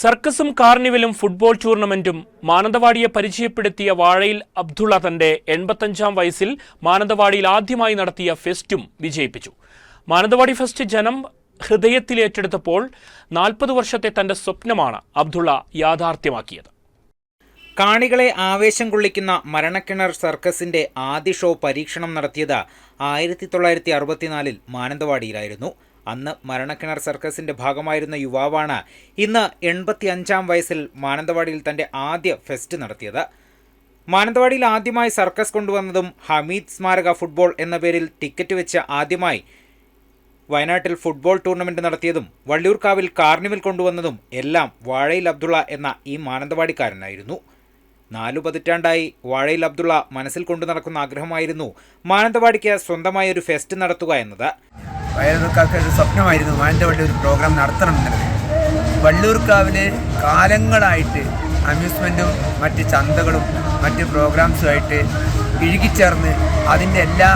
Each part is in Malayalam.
സർക്കസും കാർണിവലും ഫുട്ബോൾ ടൂർണമെന്റും മാനന്തവാടിയെ പരിചയപ്പെടുത്തിയ വാഴയിൽ അബ്ദുള്ള തന്റെ എൺപത്തഞ്ചാം വയസ്സിൽ മാനന്തവാടിയിൽ ആദ്യമായി നടത്തിയ ഫെസ്റ്റും വിജയിപ്പിച്ചു. മാനന്തവാടി ഫെസ്റ്റ് ജനം ഹൃദയത്തിലേറ്റെടുത്തപ്പോൾ നാൽപ്പത് വർഷത്തെ തന്റെ സ്വപ്നമാണ് അബ്ദുള്ള യാഥാർത്ഥ്യമാക്കിയത്. കാണികളെ ആവേശം കൊള്ളിക്കുന്ന മരണക്കിണർ സർക്കസിന്റെ ആദ്യ ഷോ പരീക്ഷണം നടത്തിയത് ആയിരത്തി തൊള്ളായിരത്തി അറുപത്തിനാലിൽ മാനന്തവാടിയിലായിരുന്നു. അന്ന് മരണക്കിണർ സർക്കസിന്റെ ഭാഗമായിരുന്ന യുവാവാണ് ഇന്ന് എൺപത്തി അഞ്ചാം വയസ്സിൽ മാനന്തവാടിയിൽ തന്റെ ആദ്യ ഫെസ്റ്റ് നടത്തിയത്. മാനന്തവാടിയിൽ ആദ്യമായി സർക്കസ് കൊണ്ടുവന്നതും ഹമീദ് സ്മാരക ഫുട്ബോൾ എന്ന പേരിൽ ടിക്കറ്റ് വെച്ച് ആദ്യമായി വയനാട്ടിൽ ഫുട്ബോൾ ടൂർണമെന്റ് നടത്തിയതും വള്ളിയൂർക്കാവിൽ കാർണിവൽ കൊണ്ടുവന്നതും എല്ലാം വാഴയിൽ അബ്ദുള്ള എന്ന ഈ മാനന്തവാടിക്കാരനായിരുന്നു. നാലു പതിറ്റാണ്ടായി വാഴയിൽ അബ്ദുള്ള മനസ്സിൽ കൊണ്ടു നടക്കുന്ന ആഗ്രഹമായിരുന്നു മാനന്തവാടിക്ക് സ്വന്തമായ ഒരു ഫെസ്റ്റ് നടത്തുക എന്നത്. സ്വപ്നമായിരുന്നു മാനന്തവാടി ഒരു പ്രോഗ്രാം നടത്തണം എന്നുള്ളത് വള്ളൂർക്കാവിൽ കാലങ്ങളായിട്ട് അമ്യൂസ്മെന്റും മറ്റ് ചന്തകളും മറ്റ് പ്രോഗ്രാംസുമായിട്ട് ഇഴുകിച്ചേർന്ന് അതിന്റെ എല്ലാ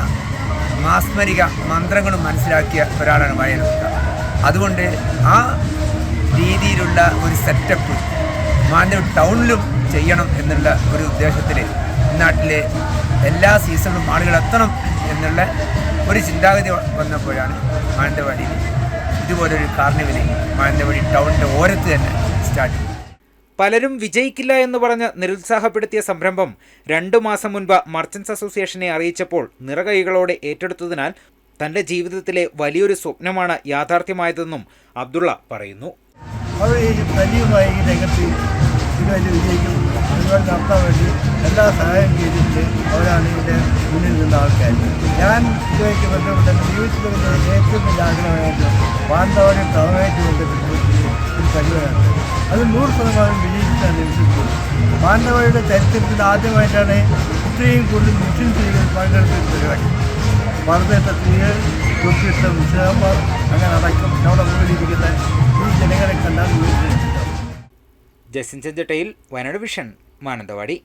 മാസ്മരിക മന്ത്രങ്ങളും മനസ്സിലാക്കിയ ഒരാളാണ് വയലൂർക്കാവ് അതുകൊണ്ട് ആ രീതിയിലുള്ള ഒരു സെറ്റപ്പ് മാനന്തവാടി ടൗണിലും ചെയ്യണം എന്നുള്ള ഒരു ഉദ്ദേശത്തിൽ നാട്ടിലെ എല്ലാ സീസണും ആളുകൾ എത്തണം എന്നുള്ള ഒരു ചിന്താഗതി വന്നപ്പോഴാണ് മാനന്തവാടിയിൽ ഇതുപോലൊരു കാർണിവൽ മാനന്തവാടി ടൗണിന്റെ ഓരത്ത് തന്നെ സ്റ്റാർട്ട് ചെയ്തു പലരും വിജയിക്കില്ല എന്ന് പറഞ്ഞ് നിരുത്സാഹപ്പെടുത്തിയ സംരംഭം രണ്ടു മാസം മുൻപ് മർച്ചൻസ് അസോസിയേഷനെ അറിയിച്ചപ്പോൾ നിറകൈകളോടെ ഏറ്റെടുത്തതിനാൽ തന്റെ ജീവിതത്തിലെ വലിയൊരു സ്വപ്നമാണ് യാഥാർത്ഥ്യമായതെന്നും അബ്ദുള്ള പറയുന്നു. അവർ ഈ രംഗത്ത് ഇതുവരെ വിജയിക്കും അതുപോലെ നടത്താൻ വേണ്ടി എല്ലാ സഹായം ചെയ്തിട്ട് അവരാണ് ഇവിടെ മുന്നിൽ നിന്ന ആൾക്കാർ ഞാൻ ഇതുമായിട്ട് ബന്ധപ്പെട്ട ജീവിച്ചിരുന്ന ഏറ്റവും വലിയ ആഗ്രഹമായിട്ട് മാനന്തവാടി ടൗണായിട്ട് ബന്ധപ്പെട്ട് ഒരു കഴിവാണ് അത്. നൂറ് ശതമാനം വിജയിച്ചിട്ടാണ് എനിക്ക് മാനന്തവാടിയുടെ ചരിത്രത്തിൽ ആദ്യമായിട്ടാണ് ഇത്രയും കൂടുതൽ മുസ്ലിം സ്ത്രീകൾ പങ്കെടുത്ത ഒരു പരിപാടി. ഭാരതത്തെ സ്ത്രീകൾ തൊട്ടിട്ട മുസ്ലിംമാർ അങ്ങനെ അടക്കം നമ്മുടെ മുന്നിലിരിക്കുന്ന ഈ ജനങ്ങളെ കണ്ടാൽ ജസിൻ ചെഞ്ചട്ടയിൽ വയനാട് വിഷൻ മാനന്തവാടി.